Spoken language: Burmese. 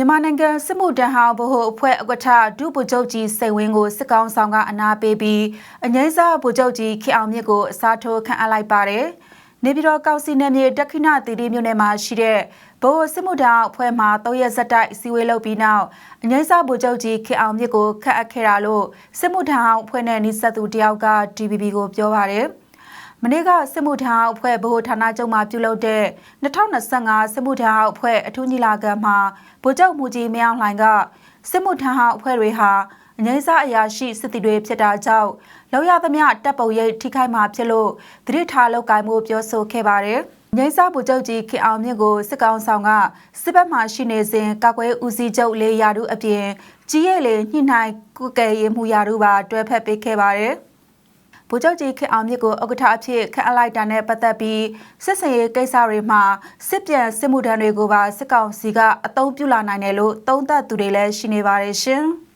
မြန်မာနိုင်ငံစစ်မှုထမ်းဟောင်းဗဟိုအဖွဲ့ဥက္ကဋ္ဌဒုဗိုလ်ချုပ်ကြီးစိန်ဝင်းကိုစစ်ကောင်ဆောင်ကအနာပေးပြီးအငိမ့်စားဗိုလ်ချုပ်ကြီးခေအောင်မြင့်ကိုအစားထိုးခန့်အပ်လိုက်ပါတယ်။နေပြည်တော်ကောင်စီနယ်မြေတက်ခိနတီတီမြို့နယ်မှာရှိတဲ့ဗဟိုစစ်မှုထမ်းအဖွဲ့မှ၃ရက်ဆက်တိုက်စီဝေးလုပ်ပြီးနောက်အငိမ့်စားဗိုလ်ချုပ်ကြီးခေအောင်မြင့်ကိုခန့်အပ်ခဲ့တာလို့စစ်မှုထမ်းအဖွဲ့နဲ့နှိဆက်သူတယောက်က DVB ကိုပြောပါတယ်။ မနေ့ကစစ်မှုထမ်းအဖွဲ့ဗဟိုဌာနချုပ်မှပြုလုပ်တဲ့2025စစ်မှုထမ်းအဖွဲ့အထူးညီလာခံမှာဗိုလ်ချုပ်မူကြီးမင်းအောင်လှိုင်ကစစ်မှုထမ်းအဖွဲ့တွေဟာအငိမ့်စားအရာရှိစစ်တီတွေဖြစ်တာကြောင့်လောက်ရသမျှတပ်ပုံရိပ်ထိခိုက်မှာဖြစ်လို့သတိထားလောက်ကိုင်းမှုပြောဆိုခဲ့ပါတယ်။ငိမ့်စားဗိုလ်ချုပ်ကြီးခင်အောင်မြင့်ကိုစစ်ကောင်ဆောင်ကစစ်ဘက်မှရှိနေစဉ်ကာကွယ်ဦးစီးချုပ်လေးရာထူးအပြင်ကြီးရဲလေညှိနှိုင်းကုကဲရေးမှုရာထူးပါတွဲဖက်ပေးခဲ့ပါတယ်။ ဗိုလ်ချုပ်ကြီးခေအောင်မြစ်ကိုဥက္ကဋ္ဌအဖြစ်ခန့်အပ်လိုက်တာနဲ့ပတ်သက်ပြီးစစ်စင်ရေးကိစ္စတွေမှာစစ်ပြန်စစ်မှုထမ်းတွေကိုပါစစ်ကောင်စီကအသုံးပြုလာနိုင်တယ်လို့သုံးသပ်သူတွေလည်းရှိနေပါတယ်ရှင်။